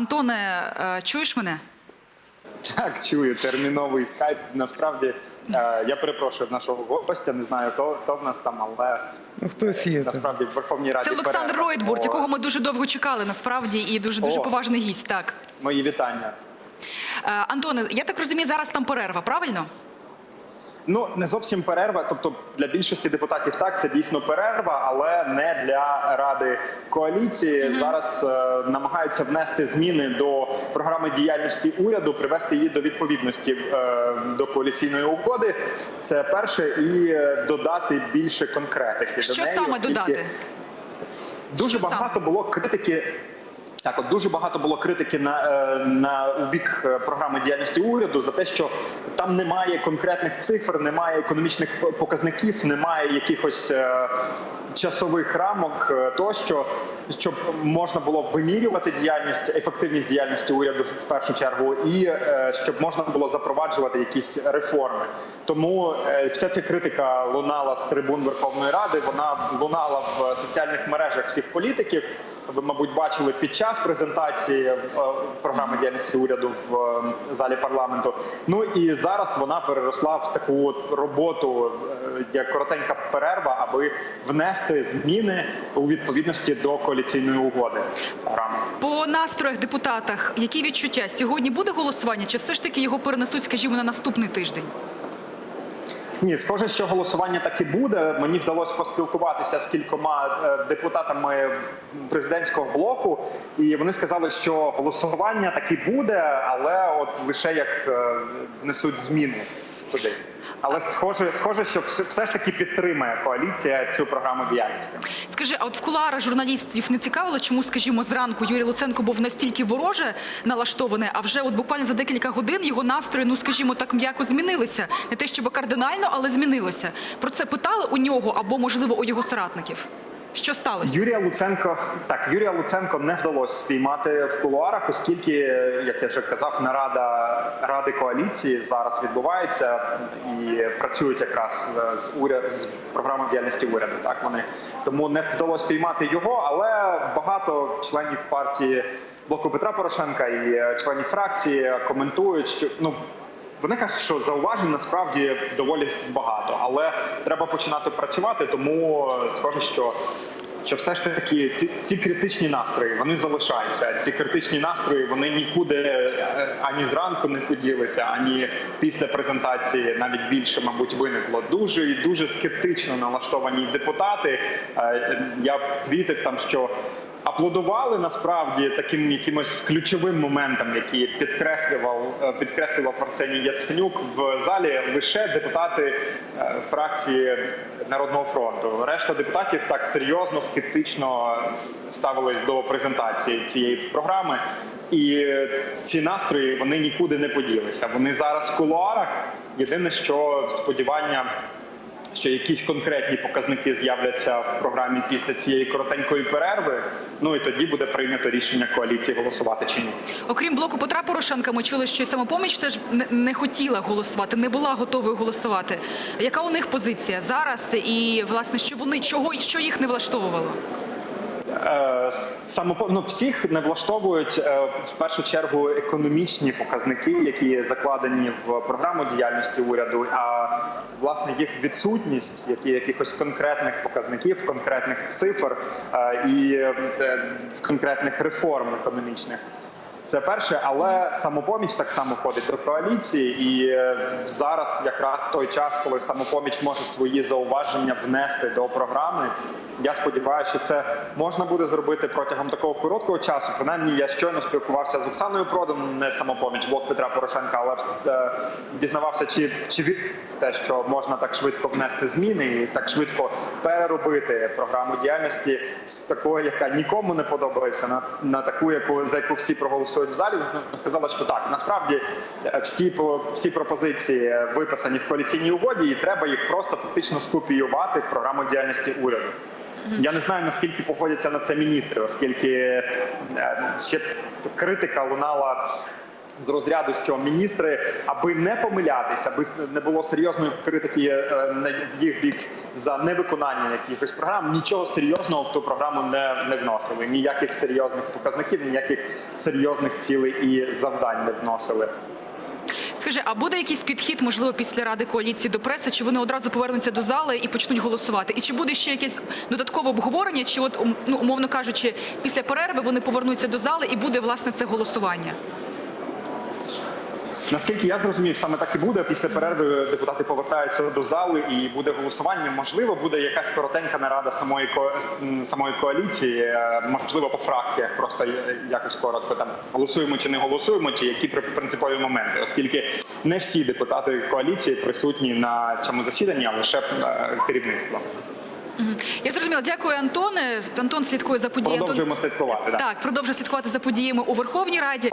Антоне, е, чуєш мене? Так, чую, терміновий скайп. Насправді, е, я перепрошую нашого гостя, не знаю, хто, хто в нас там, але Ну хтось є. Насправді в Верховній Раді Це Олександр. Ройтбурт, якого ми дуже довго чекали, насправді, і дуже дуже О. поважний гість. Так, Мої вітання. Е, Антоне, я так розумію, зараз там перерва, правильно? Ну, не зовсім перерва. Тобто для більшості депутатів так, це дійсно перерва, але не для Ради коаліції. Зараз е, намагаються внести зміни до програми діяльності уряду, привести її до відповідності е, до коаліційної угоди. Це перше, і е, додати більше конкретики. до Що неї, саме оскільки- додати? Дуже багато було критики. Так, от дуже багато було критики на, е, на у бік е, програми діяльності уряду за те, що там немає конкретних цифр, немає економічних показників, немає якихось е, часових рамок тощо, щоб можна було вимірювати діяльність, ефективність діяльності уряду в першу чергу, і щоб можна було запроваджувати якісь реформи. Тому вся ця критика лунала з трибун Верховної Ради. Вона лунала в соціальних мережах всіх політиків. Ви, мабуть, бачили під час презентації е, програми діяльності уряду в е, залі парламенту. Ну і зараз вона переросла в таку от роботу, е, як коротенька перерва, аби внести зміни у відповідності до коаліційної угоди. По настроях депутатах, які відчуття? Сьогодні буде голосування, чи все ж таки його перенесуть, скажімо, на наступний тиждень? Ні, схоже, що голосування таки буде. Мені вдалося поспілкуватися з кількома е, депутатами президентського блоку, і вони сказали, що голосування таки буде, але от лише як е, внесуть зміни туди. Але схоже, схоже, що все, ж таки підтримає коаліція цю програму діяльності. Скажи, а от в кулуарах журналістів не цікавило, чому, скажімо, зранку Юрій Луценко був настільки вороже налаштований, а вже от буквально за декілька годин його настрої, ну скажімо, так м'яко змінилися. Не те, щоб кардинально, але змінилося. Про це питали у нього або, можливо, у його соратників. Що сталося? Юрія Луценко так, Юрія Луценко не вдалося спіймати в кулуарах, оскільки, як я вже казав, нарада ради коаліції зараз відбувається і працюють якраз з- з уряд з програмою діяльності уряду. Так вони тому не вдалося спіймати його, але багато членів партії блоку Петра Порошенка і е, членів фракції коментують, що ну. Вони кажуть, що зауважень насправді доволі багато, але треба починати працювати. Тому схоже, що, що все ж таки ці, ці критичні настрої вони залишаються. Ці критичні настрої вони нікуди е, ані зранку не поділися, ані після презентації навіть більше, мабуть, виникло. Дуже і дуже скептично налаштовані депутати. Е, Я помітив там, що аплодували насправді таким якимось ключовим моментом, які підкреслював е, підкреслював Арсеній Яценюк в залі лише депутати е, фракції Народного фронту. Решта депутатів так серйозно скептично ставились до презентації цієї програми. І ці настрої вони нікуди не поділися. Вони зараз в кулуарах. Єдине, що сподівання що якісь конкретні показники з'являться в програмі після цієї коротенької перерви. Ну і тоді буде прийнято рішення коаліції голосувати чи ні. Окрім блоку Петра Порошенка, ми чули, що самопоміч теж не- хотіла голосувати, не була готовою голосувати. Яка у них позиція зараз? І власне, що вони чого що їх не влаштовувало? Е, самопо... ну, всіх не влаштовують е, в першу чергу економічні показники, які закладені в програму діяльності уряду. А власне їх відсутність, які якихось конкретних показників, конкретних цифр е, і конкретних реформ економічних. Це перше, але самопоміч так само входить до коаліції, і е, зараз якраз той час, коли самопоміч може свої зауваження внести до програми. Я сподіваюся, що це можна буде зробити протягом такого короткого часу. Принаймні, я щойно спілкувався з Оксаною Продан, не самопоміч, блок Петра Порошенка, але е, дізнавався, чи, чи від те, що можна так швидко внести зміни і так швидко переробити програму діяльності з такої, яка нікому не подобається, на, на таку, яку за яку всі проголосують в залі. Сказала, що так насправді е, всі всі пропозиції виписані в коаліційній угоді, і треба їх просто фактично скопіювати в програму діяльності уряду. Я не знаю наскільки погодяться на це міністри, оскільки е, ще критика лунала з розряду, що міністри, аби не помилятися, аби не було серйозної критики е, на їх бік за невиконання якихось програм. Нічого серйозного в ту програму не, не вносили. Ніяких серйозних показників, ніяких серйозних цілей і завдань не вносили. Скажи, а буде якийсь підхід, можливо, після ради коаліції до преси? Чи вони одразу повернуться до зали і почнуть голосувати? І чи буде ще якесь додаткове обговорення? Чи от ну, умовно кажучи, після перерви вони повернуться до зали і буде власне це голосування? Наскільки я зрозумів, саме так і буде. Після перерви депутати повертаються до зали і буде голосування. Можливо, буде якась коротенька нарада самої ко- самої коаліції, е, можливо, по фракціях, просто якось коротко там голосуємо чи не голосуємо, чи які при- принципові моменти, оскільки не всі депутати коаліції присутні на цьому засіданні, а лише е, керівництво. Я зрозуміла. Дякую, Антоне. Антон слідкує за подіями. Продовжуємо слідкувати. да. Так, продовжує слідкувати за подіями у Верховній Раді.